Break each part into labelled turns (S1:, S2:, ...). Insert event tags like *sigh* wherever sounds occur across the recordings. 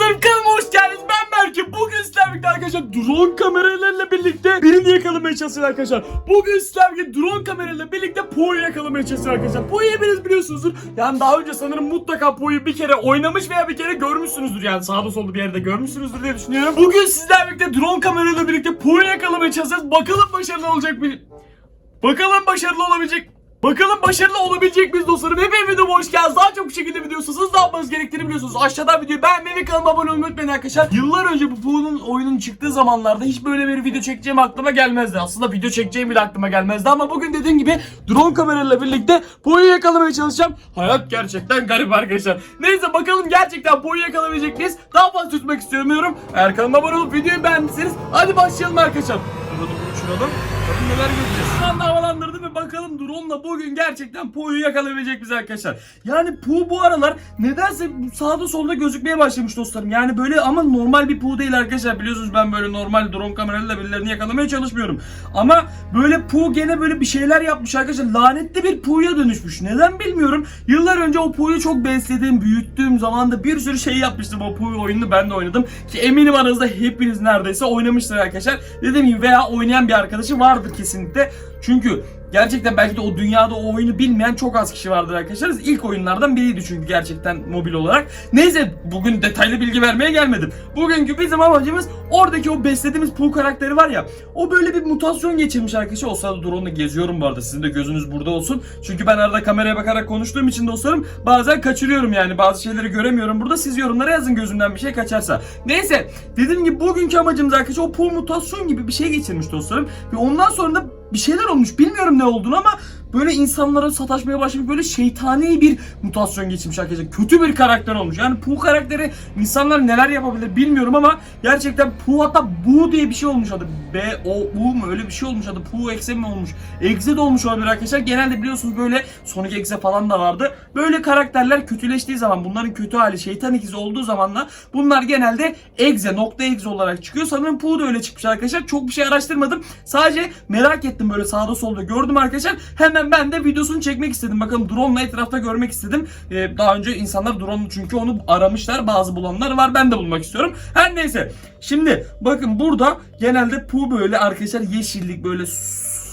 S1: dostlarım kanalıma hoş geldiniz. Ben Berke. Bugün sizlerle arkadaşlar drone kameralarıyla birlikte birini yakalamaya çalışıyoruz arkadaşlar. Bugün sizlerle drone kameralarıyla birlikte Po'yu yakalamaya çalışıyoruz arkadaşlar. Po'yu hepiniz biliyorsunuzdur. Yani daha önce sanırım mutlaka Po'yu bir kere oynamış veya bir kere görmüşsünüzdür. Yani sağda solda bir yerde görmüşsünüzdür diye düşünüyorum. Bugün sizlerle birlikte drone kameralarıyla birlikte Po'yu yakalamaya çalışacağız. Bakalım başarılı olacak mı? Bakalım başarılı olabilecek Bakalım başarılı olabilecek miyiz dostlarım? Hepiniz videoma hoş geldiniz. Daha çok bu şekilde video istiyorsanız ne yapmanız gerektiğini biliyorsunuz. Aşağıdan videoyu beğenmeyi ve kanalıma abone olmayı unutmayın arkadaşlar. Yıllar önce bu Pooh'nun oyunun çıktığı zamanlarda hiç böyle bir video çekeceğim aklıma gelmezdi. Aslında video çekeceğim bile aklıma gelmezdi ama bugün dediğim gibi drone kamerayla birlikte Pooh'u yakalamaya çalışacağım. Hayat gerçekten garip arkadaşlar. Neyse bakalım gerçekten Pooh'u yakalayabilecek miyiz? Daha fazla tutmak istiyorum diyorum. Eğer kanalıma abone olup videoyu beğendiyseniz hadi başlayalım arkadaşlar. Drone'u uçuralım. Bakın neler göreceğiz. Ve bakalım drone'la bugün gerçekten Pooh'u yakalayabilecek bizi arkadaşlar. Yani Pooh bu aralar nedense sağda solda gözükmeye başlamış dostlarım. Yani böyle ama normal bir Pooh değil arkadaşlar. Biliyorsunuz ben böyle normal drone kamerayla birilerini yakalamaya çalışmıyorum. Ama böyle Pooh gene böyle bir şeyler yapmış arkadaşlar. Lanetli bir Pooh'ya dönüşmüş. Neden bilmiyorum. Yıllar önce o Pooh'yu çok beslediğim, büyüttüğüm zamanda bir sürü şey yapmıştım. O Pooh oyununu ben de oynadım. Ki eminim aranızda hepiniz neredeyse oynamıştır arkadaşlar. Dediğim gibi veya oynayan bir arkadaşı vardır kesinlikle. Çünkü gerçekten belki de o dünyada o oyunu bilmeyen çok az kişi vardır arkadaşlar. İlk oyunlardan biriydi çünkü gerçekten mobil olarak. Neyse bugün detaylı bilgi vermeye gelmedim. Bugünkü bizim amacımız oradaki o beslediğimiz Pooh karakteri var ya. O böyle bir mutasyon geçirmiş arkadaşlar. O sırada drone'la geziyorum bu arada. Sizin de gözünüz burada olsun. Çünkü ben arada kameraya bakarak konuştuğum için dostlarım bazen kaçırıyorum yani. Bazı şeyleri göremiyorum burada. Siz yorumlara yazın gözümden bir şey kaçarsa. Neyse dediğim gibi bugünkü amacımız arkadaşlar o Pooh mutasyon gibi bir şey geçirmiş dostlarım. Ve ondan sonra da bir şeyler olmuş. Bilmiyorum ne olduğunu ama böyle insanlara sataşmaya başlamış böyle şeytani bir mutasyon geçirmiş arkadaşlar. Kötü bir karakter olmuş. Yani Pooh karakteri insanlar neler yapabilir bilmiyorum ama gerçekten Pooh hatta Bu diye bir şey olmuş adı. B O U mu öyle bir şey olmuş adı. Pooh Exe mi olmuş? Exe de olmuş olabilir arkadaşlar. Genelde biliyorsunuz böyle Sonic Exe falan da vardı. Böyle karakterler kötüleştiği zaman bunların kötü hali şeytan ikizi olduğu zamanla bunlar genelde Exe nokta Exe olarak çıkıyor. Sanırım Pooh da öyle çıkmış arkadaşlar. Çok bir şey araştırmadım. Sadece merak ettim böyle sağda solda gördüm arkadaşlar. Hemen ben de videosunu çekmek istedim. Bakın drone'la etrafta görmek istedim. Ee, daha önce insanlar drone çünkü onu aramışlar. Bazı bulanlar var. Ben de bulmak istiyorum. Her neyse. Şimdi bakın burada genelde Pooh böyle arkadaşlar yeşillik böyle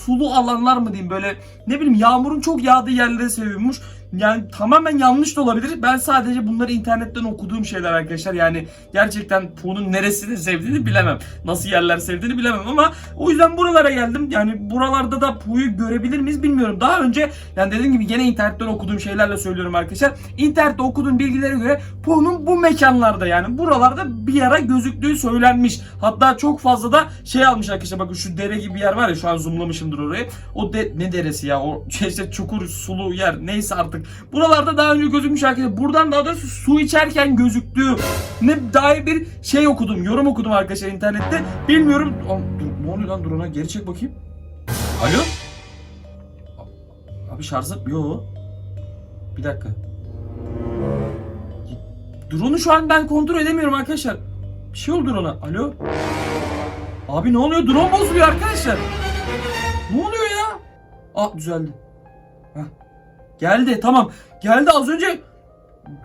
S1: sulu alanlar mı diyeyim böyle ne bileyim yağmurun çok yağdığı yerleri seviyormuş. Yani tamamen yanlış da olabilir. Ben sadece bunları internetten okuduğum şeyler arkadaşlar. Yani gerçekten Pooh'un neresini sevdiğini bilemem. Nasıl yerler sevdiğini bilemem ama o yüzden buralara geldim. Yani buralarda da Pooh'u görebilir miyiz bilmiyorum. Daha önce yani dediğim gibi gene internetten okuduğum şeylerle söylüyorum arkadaşlar. İnternette okuduğum bilgilere göre Pooh'un bu mekanlarda yani buralarda bir ara gözüktüğü söylenmiş. Hatta çok fazla da şey almış arkadaşlar. Bakın şu dere gibi bir yer var ya şu an zoomlamışımdır orayı. O de, ne deresi ya? O *laughs* işte çukur sulu yer neyse artık. Buralarda daha önce gözükmüş arkadaşlar. Buradan daha doğrusu su içerken gözüktüğü ne dair bir şey okudum. Yorum okudum arkadaşlar internette. Bilmiyorum. Aa, dur, ne oluyor lan dur ona geri çek bakayım. Alo? Abi şarjı yo. Bir dakika. Drone'u şu an ben kontrol edemiyorum arkadaşlar. Bir şey oldu drone'a. Alo? Abi ne oluyor? Drone bozuluyor arkadaşlar. Ne oluyor ya? Aa düzeldi. Heh. Geldi tamam. Geldi az önce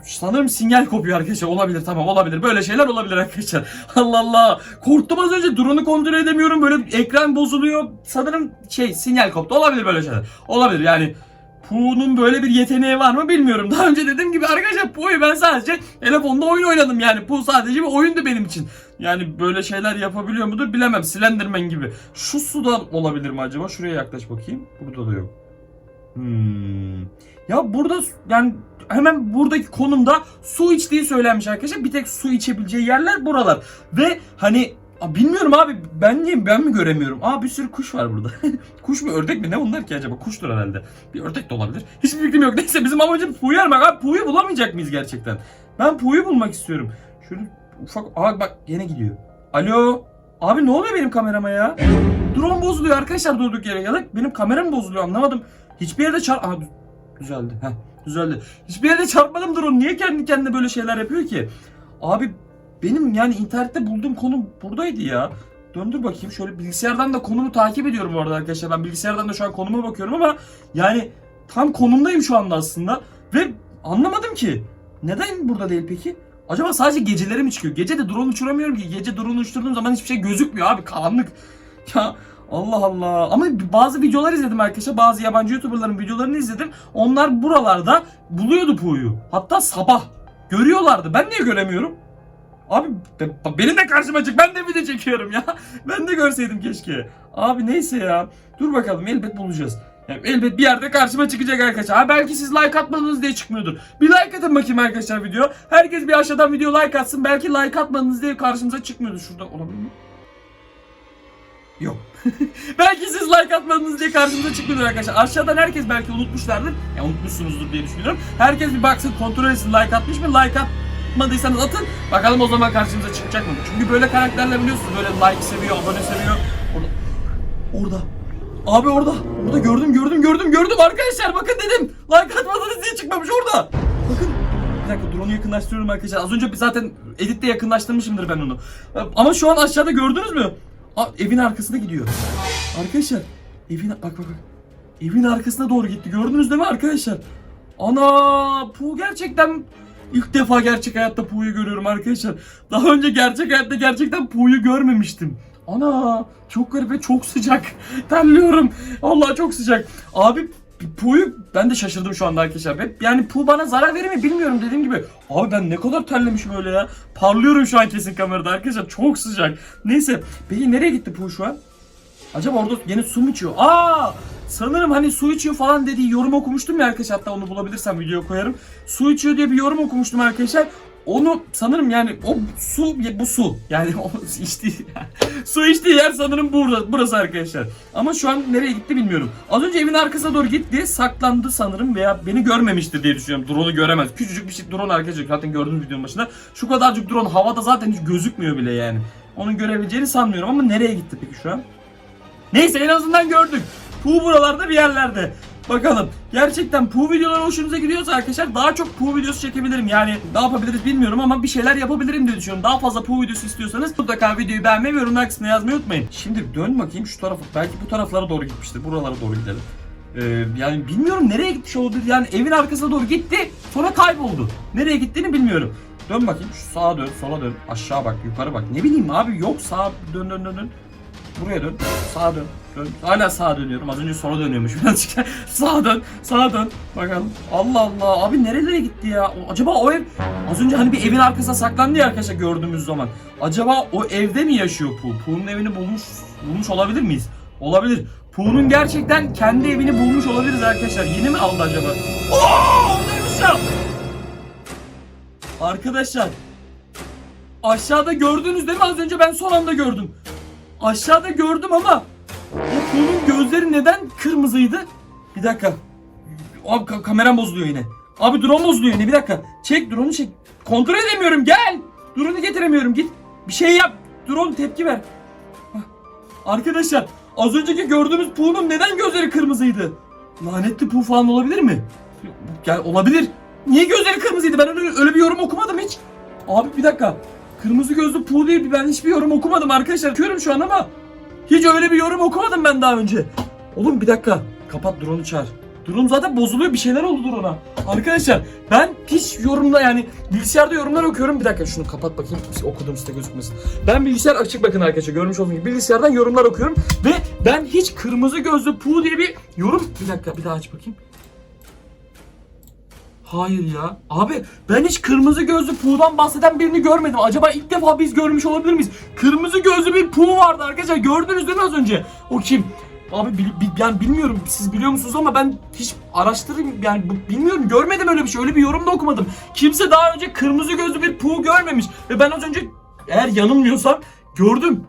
S1: sanırım sinyal kopuyor arkadaşlar. Olabilir tamam olabilir. Böyle şeyler olabilir arkadaşlar. *laughs* Allah Allah. Korktum az önce. Drone'u kontrol edemiyorum. Böyle ekran bozuluyor. Sanırım şey sinyal koptu. Olabilir böyle şeyler. Olabilir yani. Pooh'nun böyle bir yeteneği var mı bilmiyorum. Daha önce dediğim gibi arkadaşlar Pooh'u ben sadece telefonda oyun oynadım yani. Pooh sadece bir oyundu benim için. Yani böyle şeyler yapabiliyor mudur bilemem. Slenderman gibi. Şu sudan olabilir mi acaba? Şuraya yaklaş bakayım. Burada da yok. Hmm. Ya burada yani hemen buradaki konumda su içtiği söylenmiş arkadaşlar. Bir tek su içebileceği yerler buralar. Ve hani bilmiyorum abi ben niye ben mi göremiyorum? Aa bir sürü kuş var burada. *laughs* kuş mu ördek mi ne onlar ki acaba? Kuştur herhalde. Bir ördek de olabilir. Hiçbir fikrim yok. *laughs* Neyse bizim amacımız Puğ'yu aramak. Abi Puğ'yu bulamayacak mıyız gerçekten? Ben Puğ'yu bulmak istiyorum. Şöyle ufak... Aa bak yine gidiyor. Alo. Abi ne oluyor benim kamerama ya? Drone bozuluyor arkadaşlar durduk yere. Ya da benim kameram bozuluyor anlamadım. Hiçbir yerde çar... Aha dü- düzeldi. Heh düzeldi. Hiçbir yerde çarpmadım drone. Niye kendi kendine böyle şeyler yapıyor ki? Abi benim yani internette bulduğum konum buradaydı ya. Döndür bakayım şöyle bilgisayardan da konumu takip ediyorum bu arada arkadaşlar. Ben bilgisayardan da şu an konuma bakıyorum ama yani tam konumdayım şu anda aslında. Ve anlamadım ki. Neden burada değil peki? Acaba sadece geceleri mi çıkıyor? Gece de drone uçuramıyorum ki. Gece drone uçturduğum zaman hiçbir şey gözükmüyor abi. Karanlık. Ya Allah Allah. Ama bazı videolar izledim arkadaşlar. Bazı yabancı YouTuber'ların videolarını izledim. Onlar buralarda buluyordu Pu'yu. Hatta sabah. Görüyorlardı. Ben niye göremiyorum? Abi be- benim de karşıma çık. Ben de video çekiyorum ya. *laughs* Ben de görseydim keşke. Abi neyse ya. Dur bakalım elbet bulacağız. Yani elbet bir yerde karşıma çıkacak arkadaşlar. Ha belki siz like atmadınız diye çıkmıyordur. Bir like atın bakayım arkadaşlar video. Herkes bir aşağıdan video like atsın. Belki like atmadınız diye karşımıza çıkmıyordur. Şurada olabilir mi? Yok. *laughs* belki siz like atmadınız diye karşımıza çıkmıyordur arkadaşlar. Aşağıdan herkes belki unutmuşlardır. Ya unutmuşsunuzdur diye düşünüyorum. Herkes bir baksın kontrol etsin like atmış mı? Like atmadıysanız atın. Bakalım o zaman karşımıza çıkacak mı? Çünkü böyle karakterler biliyorsunuz böyle like seviyor, abone seviyor. Orada. Orada. Abi orada. Orada gördüm gördüm gördüm gördüm arkadaşlar bakın dedim. Like atmadınız diye çıkmamış orada. Bakın. Bir dakika drone'u yakınlaştırıyorum arkadaşlar. Az önce zaten editte yakınlaştırmışımdır ben onu. Ama şu an aşağıda gördünüz mü? Aa, evin arkasına gidiyor. Arkadaşlar evin bak bak bak. Evin arkasına doğru gitti. Gördünüz değil mi arkadaşlar? Ana Pu gerçekten ilk defa gerçek hayatta Pu'yu görüyorum arkadaşlar. Daha önce gerçek hayatta gerçekten Pu'yu görmemiştim. Ana çok garip ve çok sıcak. *laughs* Terliyorum. Allah çok sıcak. Abi Pu'yu ben de şaşırdım şu anda arkadaşlar. Hep yani Pu bana zarar verir mi bilmiyorum dediğim gibi. Abi ben ne kadar terlemişim öyle ya. Parlıyorum şu an kesin kamerada arkadaşlar. Çok sıcak. Neyse. Peki nereye gitti Pu şu an? Acaba orada yine su mu içiyor? Aa! Sanırım hani su içiyor falan dediği yorum okumuştum ya arkadaşlar. Hatta onu bulabilirsem videoya koyarım. Su içiyor diye bir yorum okumuştum arkadaşlar. Onu sanırım yani o su bu su. Yani *laughs* o içtiği su içtiği yer sanırım burada burası arkadaşlar. Ama şu an nereye gitti bilmiyorum. Az önce evin arkasına doğru gitti, saklandı sanırım veya beni görmemiştir diye düşünüyorum. Drone'u göremez. Küçücük bir şey drone arkadaşlar zaten gördüğünüz videonun başında. Şu kadarcık drone havada zaten hiç gözükmüyor bile yani. Onun görebileceğini sanmıyorum ama nereye gitti peki şu an? Neyse en azından gördük. Pooh buralarda bir yerlerde. Bakalım. Gerçekten Pooh videoları hoşunuza gidiyorsa arkadaşlar daha çok Pooh videosu çekebilirim. Yani ne yapabiliriz bilmiyorum ama bir şeyler yapabilirim diye düşünüyorum. Daha fazla Pooh videosu istiyorsanız mutlaka videoyu beğenmeyi ve yorumlar kısmına yazmayı unutmayın. Şimdi dön bakayım şu tarafa. Belki bu taraflara doğru gitmiştir. Buralara doğru gidelim. Ee, yani bilmiyorum nereye gitmiş olabilir. Yani evin arkasına doğru gitti. Sonra kayboldu. Nereye gittiğini bilmiyorum. Dön bakayım. Şu sağa dön, sola dön, aşağı bak, yukarı bak. Ne bileyim abi yok sağa dön dön dön dön. Buraya dön. Sağa dön. Dön. Hala sağa dönüyorum. Az önce sola dönüyormuş *laughs* birazcık. sağa dön. Sağa dön. Bakalım. Allah Allah. Abi nerelere gitti ya? Acaba o ev az önce hani bir evin arkasına saklandı ya arkadaşlar gördüğümüz zaman. Acaba o evde mi yaşıyor Pooh? Pooh'un evini bulmuş bulmuş olabilir miyiz? Olabilir. Pooh'un gerçekten kendi evini bulmuş olabiliriz arkadaşlar. Yeni mi aldı acaba? Oo! Oradaymış ya. Arkadaşlar Aşağıda gördünüz değil mi? Az önce ben son anda gördüm. Aşağıda gördüm ama o Pooh'un gözleri neden kırmızıydı? Bir dakika. Abi ka- kameram bozuluyor yine. Abi drone bozuluyor yine bir dakika. Çek drone'u çek. Kontrol edemiyorum gel. Drone'u getiremiyorum git. Bir şey yap. Drone tepki ver. Arkadaşlar az önceki gördüğümüz Pooh'un neden gözleri kırmızıydı? Lanetli Pooh falan olabilir mi? Yani olabilir. Niye gözleri kırmızıydı? Ben öyle, öyle bir yorum okumadım hiç. Abi bir dakika. Kırmızı gözlü Pooh bir- ben hiçbir yorum okumadım arkadaşlar. Bakıyorum şu an ama hiç öyle bir yorum okumadım ben daha önce. Oğlum bir dakika. Kapat drone'u çağır. Drone zaten bozuluyor bir şeyler oldu drone'a. Arkadaşlar ben hiç yorumda yani bilgisayarda yorumlar okuyorum. Bir dakika şunu kapat bakayım okuduğum site gözükmesin. Ben bilgisayar açık bakın arkadaşlar görmüş olduğunuz gibi bilgisayardan yorumlar okuyorum. Ve ben hiç kırmızı gözlü Pooh diye bir yorum... Bir dakika bir daha aç bakayım. Hayır ya. Abi ben hiç kırmızı gözlü Puğ'dan bahseden birini görmedim. Acaba ilk defa biz görmüş olabilir miyiz? Kırmızı gözlü bir Puğ vardı arkadaşlar. Gördünüz değil mi az önce? O kim? Abi bil, bil- yani bilmiyorum siz biliyor musunuz ama ben hiç araştırayım yani bilmiyorum görmedim öyle bir şey öyle bir yorum da okumadım. Kimse daha önce kırmızı gözlü bir Puğ görmemiş ve ben az önce eğer yanılmıyorsam gördüm.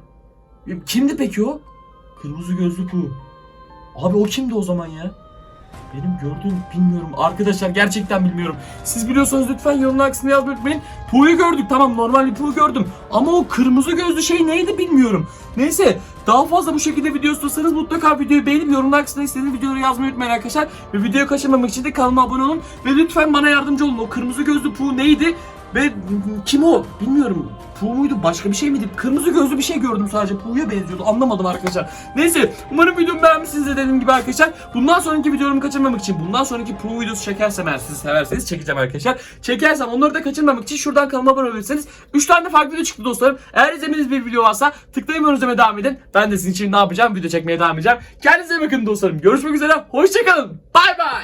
S1: Kimdi peki o? Kırmızı gözlü Puğ. Abi o kimdi o zaman ya? Benim gördüğüm bilmiyorum. Arkadaşlar gerçekten bilmiyorum. Siz biliyorsanız lütfen yorumlar kısmına yazmayı unutmayın. Pu'yu gördük tamam normal bir Pu gördüm. Ama o kırmızı gözlü şey neydi bilmiyorum. Neyse daha fazla bu şekilde video istiyorsanız mutlaka videoyu beğenip yorumlar kısmına istediğiniz videoları yazmayı unutmayın arkadaşlar. Ve videoyu kaçırmamak için de kanalıma abone olun. Ve lütfen bana yardımcı olun. O kırmızı gözlü Pu neydi?
S2: Ve kim o? Bilmiyorum. Pu muydu? Başka bir şey miydi? Kırmızı gözlü bir şey gördüm sadece. Pu'ya benziyordu. Anlamadım arkadaşlar.
S1: Neyse umarım videomu beğenmişsinizdir dediğim gibi arkadaşlar. Bundan sonraki videomu kaçırmamak için bundan sonraki Pro videosu çekersem eğer siz severseniz çekeceğim arkadaşlar. Çekersem onları da kaçırmamak için şuradan kanalıma abone olabilirsiniz. 3 tane farklı video çıktı dostlarım. Eğer izlemediğiniz bir video varsa tıklayın ve izlemeye devam edin. Ben de sizin için ne yapacağım? Video çekmeye devam edeceğim. Kendinize bakın dostlarım. Görüşmek üzere. Hoşçakalın. Bay bay.